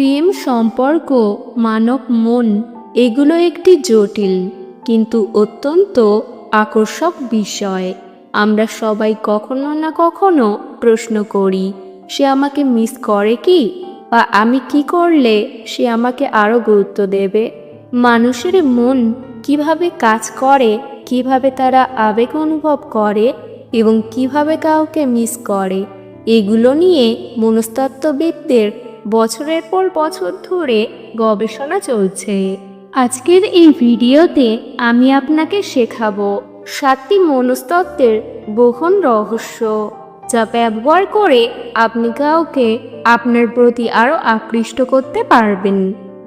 প্রেম সম্পর্ক, মানব মন, এগুলো একটি জটিল কিন্তু অত্যন্ত আকর্ষক বিষয়। আমরা সবাই কখনো না কখনো প্রশ্ন করি, সে আমাকে মিস করে কি? বা আমি কি করলে সে আমাকে আরও গুরুত্ব দেবে? মানুষের মন কীভাবে কাজ করে, কীভাবে তারা আবেগ অনুভব করে এবং কীভাবে কাউকে মিস করে, এগুলো নিয়ে মনস্তত্ত্ববিদদের বছরের পর বছর ধরে গবেষণা চলছে। আজকের এই ভিডিওতে আমি আপনাকে শেখাবো সাতটি মনস্তত্ত্বের বহন রহস্য, যা ব্যবহার করে আপনি কাউকে আপনার প্রতি আরও আকৃষ্ট করতে পারবেন,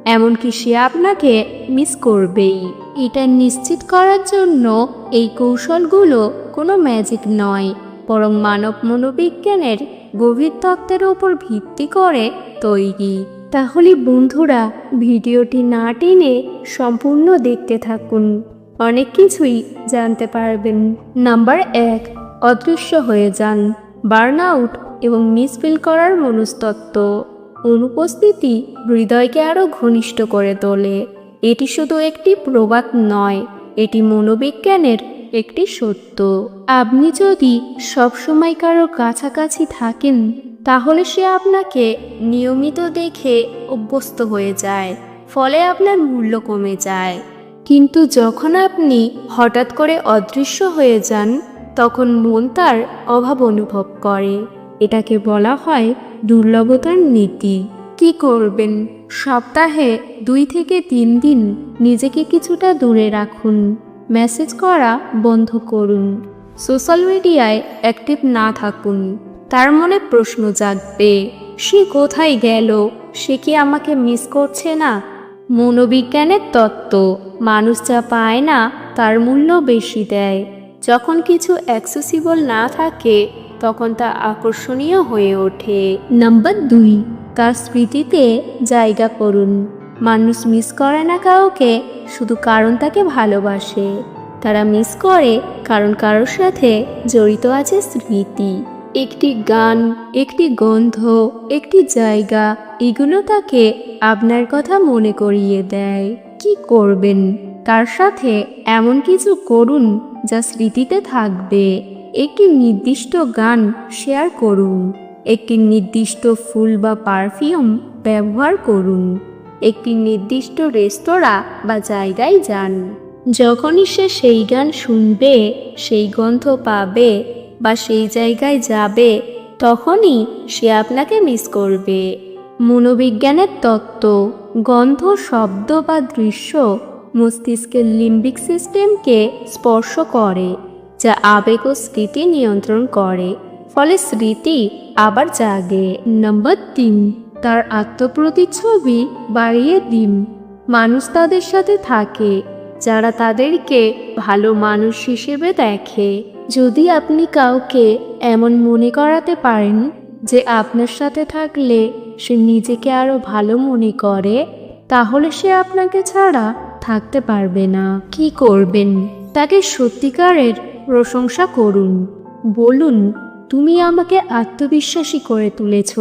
এমনকি সে আপনাকে মিস করবেই। এটা নিশ্চিত করার জন্য এই কৌশলগুলো কোনো ম্যাজিক নয়, বরং মানব মনোবিজ্ঞানের গভীর তত্ত্বের ওপর ভিত্তি করে তৈরি। তাহলে বন্ধুরা, ভিডিওটি না টেনে সম্পূর্ণ দেখতে থাকুন। অনেক কিছুই জানতে পারবেন। নাম্বার এক, অদৃশ্য হয়ে যান। বার্ন আউট এবং মিসফিল করার মনস্তত্ত্ব। অনুপস্থিতি হৃদয়কে আরও ঘনিষ্ঠ করে তোলে। এটি শুধু একটি প্রবাদ নয়, এটি মনোবিজ্ঞানের একটি সত্য। আপনি যদি সবসময় কারও কাছাকাছি থাকেন, তাহলে সে আপনাকে নিয়মিত দেখে অভ্যস্ত হয়ে যায়, ফলে আপনার মূল্য কমে যায়। কিন্তু যখন আপনি হঠাৎ করে অদৃশ্য হয়ে যান, তখন মন তার অভাব অনুভব করে। এটাকে বলা হয় দুর্লভতার নীতি। কি করবেন? সপ্তাহে দুই থেকে তিন দিন নিজেকে কিছুটা দূরে রাখুন। মেসেজ করা বন্ধ করুন। সোশ্যাল মিডিয়ায় অ্যাক্টিভ না থাকুন। তার মনে প্রশ্ন জাগবে, সে কোথায় গেল? সে কি আমাকে মিস করছে না? মনোবিজ্ঞানের তত্ত্ব, মানুষ যা পায় না, তার মূল্য বেশি দেয়। যখন কিছু অ্যাক্সেসিবল না থাকে, তখন তা আকর্ষণীয় হয়ে ওঠে। নাম্বার দুই, তার স্মৃতিতে জায়গা করুন। মানুষ মিস করে না কাউকে শুধু কারণ তাকে ভালোবাসে। তারা মিস করে কারণ কারোর সাথে জড়িত আছে স্মৃতি। একটি গান, একটি গন্ধ, একটি জায়গা, এগুলো তাকে আপনার কথা মনে করিয়ে দেয়। কি করবেন? তার সাথে এমন কিছু করুন যা স্মৃতিতে থাকবে। একটি নির্দিষ্ট গান শেয়ার করুন। একটি নির্দিষ্ট ফুল বা পারফিউম ব্যবহার করুন। একটি নির্দিষ্ট রেস্তোরাঁ বা জায়গায় যান। যখনই সে সেই গান শুনবে, সেই গন্ধ পাবে বা সেই জায়গায় যাবে, তখনই সে আপনাকে মিস করবে। মনোবিজ্ঞানের তত্ত্ব, গন্ধ, শব্দ বা দৃশ্য মস্তিষ্কের লিম্বিক সিস্টেমকে স্পর্শ করে, যা আবেগ ও স্মৃতি নিয়ন্ত্রণ করে, ফলে স্মৃতি আবার জাগে। নম্বর তিন। তার আত্মপ্রতিচ্ছবি বাড়িয়ে দিন। মানুষ তাদের সাথে থাকে, যারা তাদেরকে ভালো মানুষ হিসেবে দেখে। যদি আপনি কাউকে এমন মনে করাতে পারেন যে আপনার সাথে থাকলে সে নিজেকে আরও ভালো মনে করে, তাহলে সে আপনাকে ছাড়া থাকতে পারবে না। কি করবেন? তাকে সত্যিকারের প্রশংসা করুন। বলুন, তুমি আমাকে আত্মবিশ্বাসী করে তুলেছ।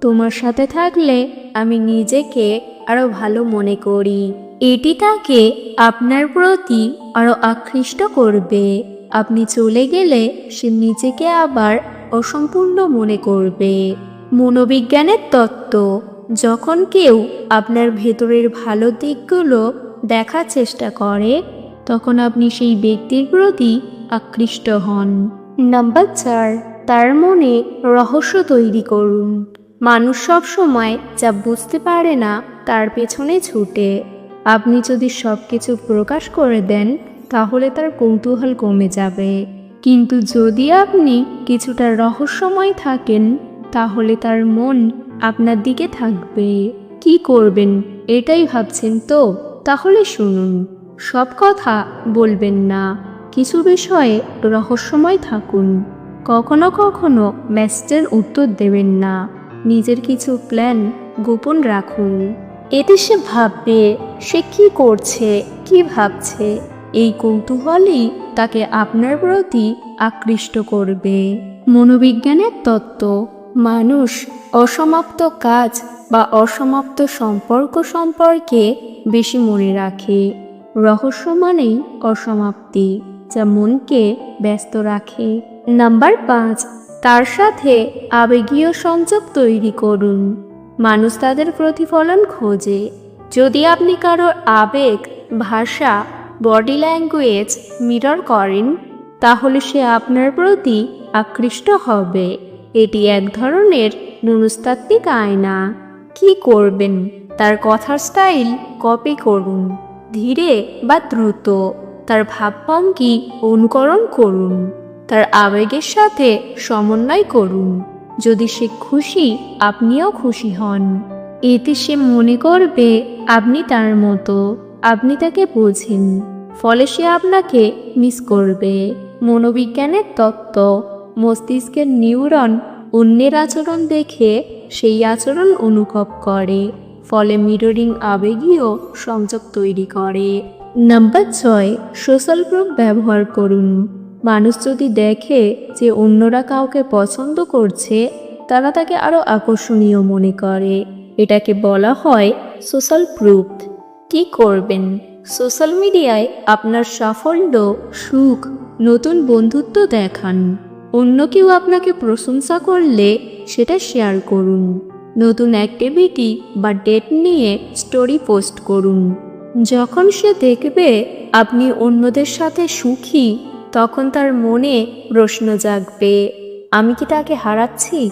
তোমার সাথে থাকলে আমি নিজেকে আরও ভালো মনে করি। এটি তাকে আপনার প্রতি আরও আকৃষ্ট করবে। আপনি চলে গেলে সে নিজেকে আবার অসম্পূর্ণ মনে করবে। মনোবিজ্ঞানের তত্ত্ব, যখন কেউ আপনার ভেতরের ভালো দিকগুলো দেখার চেষ্টা করে, তখন আপনি সেই ব্যক্তির প্রতি আকৃষ্ট হন। নাম্বার চার, তার মনে রহস্য তৈরি করুন। মানুষ সব সময় যা বুঝতে পারে না, তার পেছনে ছুটে। আপনি যদি সব কিছু প্রকাশ করে দেন, তাহলে তার কৌতূহল কমে যাবে। কিন্তু যদি আপনি কিছুটা রহস্যময় থাকেন, তাহলে তার মন আপনার দিকে থাকবে। কি করবেন, এটাই ভাবছেন তো? তাহলে শুনুন। সব কথা বলবেন না। কিছু বিষয়ে রহস্যময় থাকুন। কখনো কখনো মেসেজের উত্তর দেবেন না। নিজের কিছু প্ল্যান গোপন রাখুন। এতে সে ভাববে, সে কি করছে? কি ভাবছে? এই কৌতূহলই তাকে আপনার প্রতি আকৃষ্ট করবে। মনোবিজ্ঞানের তত্ত্ব, মানুষ অসমাপ্ত কাজ বা অসমাপ্ত সম্পর্ক সম্পর্কে বেশি মনে রাখে। রহস্য মানেই অসমাপ্তি, যা মনকে ব্যস্ত রাখে। নাম্বার পাঁচ তার সাথে আবেগীয় সংযোগ তৈরি করুন। মানুষ তাদের প্রতিফলন খোঁজে। যদি আপনি কারও আবেগ, ভাষা, বডি ল্যাঙ্গুয়েজ মিরর করেন, তাহলে সে আপনার প্রতি আকৃষ্ট হবে। এটি এক ধরনের মনস্তাত্ত্বিক আয়না। কি করবেন? তার কথার স্টাইল কপি করুন। ধীরে বা দ্রুত। তার ভাবভঙ্গি অনুকরণ করুন। তার আবেগের সাথে সমন্বয় করুন। যদি সে খুশি, আপনিও খুশি হন। এতে সে মনে করবে, আপনি তার মতো, আপনি তাকে বোঝেন। ফলে সে আপনাকে মিস করবে। মনোবিজ্ঞানের তত্ত্ব, মস্তিষ্কের নিউরন অন্যের আচরণ দেখে সেই আচরণ অনুভব করে। ফলে মিররিং আবেগীয় সংযোগ তৈরি করে। নাম্বার ছয়, সোশ্যাল গ্রুপ ব্যবহার করুন। মানুষ যদি দেখে যে অন্যরা কাউকে পছন্দ করছে, তারা তাকে আরও আকর্ষণীয় মনে করে। এটাকে বলা হয় সোশ্যাল প্রুফ কি করবেন? সোশ্যাল মিডিয়ায় আপনার সাফল্য, সুখ, নতুন বন্ধুত্ব দেখান। অন্য কেউ আপনাকে প্রশংসা করলে সেটা শেয়ার করুন। নতুন অ্যাক্টিভিটি বা ডেট নিয়ে স্টোরি পোস্ট করুন। যখন সে দেখবে আপনি অন্যদের সাথে সুখী তখন তার মনে প্রশ্ন জাগবে, আমি কি তাকে হারাচ্ছি?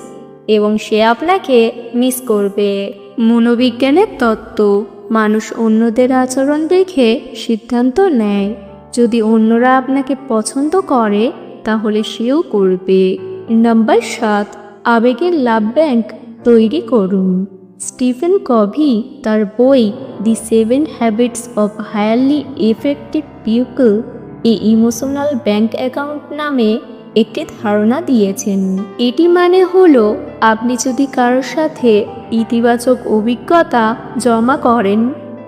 এবং সে আপনাকে মিস করবে। মনোবিজ্ঞানের তত্ত্ব, মানুষ অন্যদের আচরণ দেখে সিদ্ধান্ত নেয়। যদি অন্যরা আপনাকে পছন্দ করে, তাহলে সেও করবে। নাম্বার সাত, আবেগের লাভ ব্যাংক তৈরি করুন। স্টিফেন কভি তার বই the seven habits of highly effective people A emotional bank account নামে একটি ধারণা দিয়েছেন। এটি মানে হলো, আপনি যদি কারোর সাথে ইতিবাচক অভিজ্ঞতা জমা করেন,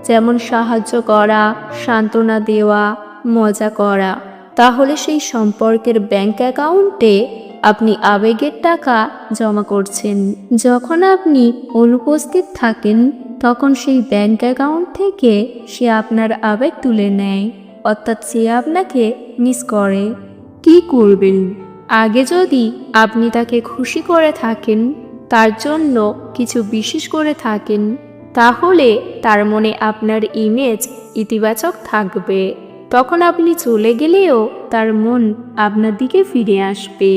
যেমন সাহায্য করা, সান্ত্বনা দেওয়া, মজা করা, তাহলে সেই সম্পর্কের ব্যাংক অ্যাকাউন্টে আপনি আবেগের টাকা জমা করছেন। যখন আপনি অনুপস্থিত থাকেন, তখন সেই ব্যাংক অ্যাকাউন্ট থেকে সে আপনার আবেগ তুলে নেয়। অর্থাৎ সে আপনাকে মিস করে। কি করবেন? আগে যদি আপনি তাকে খুশি করে থাকেন তার জন্য কিছু বিশেষ করে থাকেন তাহলে তার মনে আপনার ইমেজ ইতিবাচক থাকবে। তখন আপনি চলে গেলেও তার মন আপনার দিকে ফিরে আসবে।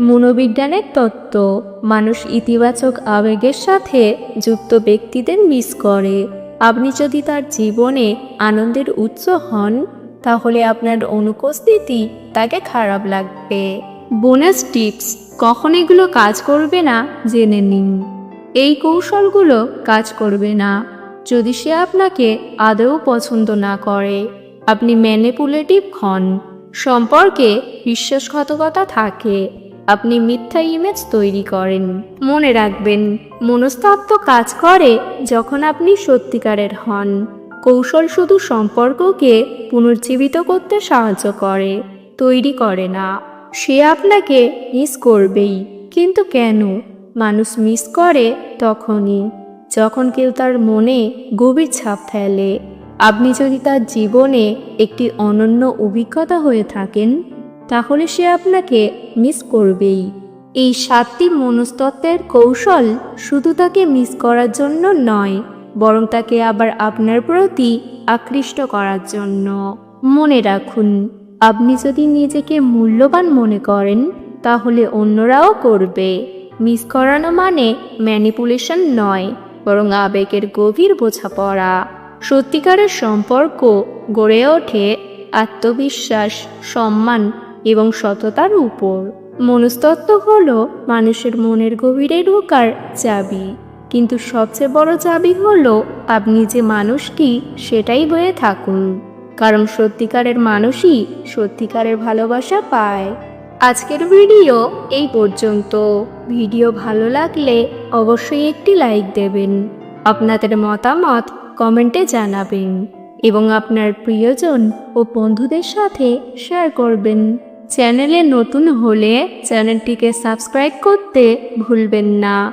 মনোবিজ্ঞানের তত্ত্ব মানুষ ইতিবাচক আবেগের সাথে যুক্ত ব্যক্তিদের মিস করে। আপনি যদি তার জীবনে আনন্দের উৎস হন তাহলে আপনার অনুপস্থিতি তাকে খারাপ লাগবে। বোনাস টিপস কখন এগুলো কাজ করবে না জেনে নিন। এই কৌশলগুলো কাজ করবে না। যদি সে আপনাকে আদৌ পছন্দ না করে, আপনি ম্যানিপুলেটিভ হন। সম্পর্কে বিশ্বাসঘাতকতা থাকে। আপনি মিথ্যা ইমেজ তৈরি করেন। মনে রাখবেন, মনস্তত্ত্ব কাজ করে যখন আপনি সত্যিকারের হন। কৌশল শুধু সম্পর্ককে পুনর্জীবিত করতে সাহায্য করে, তৈরি করে না। সে আপনাকে মিস করবেই। কিন্তু কেন? মানুষ মিস করে তখনই। যখন কেউ তার মনে গভীর ছাপ ফেলে। আপনি যদি তার জীবনে একটি অনন্য অভিজ্ঞতা হয়ে থাকেন, তাহলে সে আপনাকে মিস করবেই। এই সাতটি মনস্তত্ত্বের কৌশল শুধু তাকে মিস করার জন্য নয় বরং তাকে আবার আপনার প্রতি আকৃষ্ট করার জন্য। মনে রাখুন, আপনি যদি নিজেকে মূল্যবান মনে করেন, তাহলে অন্যরাও করবে। মিস করানো মানে ম্যানিপুলেশন নয়, বরং আবেগের গভীর বোঝাপড়া। সত্যিকারের সম্পর্ক গড়ে ওঠে আত্মবিশ্বাস, সম্মান এবং সততার উপর। মনস্তত্ত্ব হলো মানুষের মনের গভীরে ঢোকার চাবি। কিন্তু সবচেয়ে বড় চাবি হলো, আপনি যে মানুষ কি, সেটাই হয়ে থাকুন। কারণ সত্যিকারের মানুষই সত্যিকারের ভালোবাসা পায়। আজকের ভিডিও এই পর্যন্ত। ভিডিও ভালো লাগলে অবশ্যই একটি লাইক দেবেন। আপনাদের মতামত কমেন্টে জানাবেন এবং আপনার প্রিয়জন ও বন্ধুদের সাথে শেয়ার করবেন। চ্যানেলে নতুন হলে চ্যানেলটিকে সাবস্ক্রাইব করতে ভুলবেন না।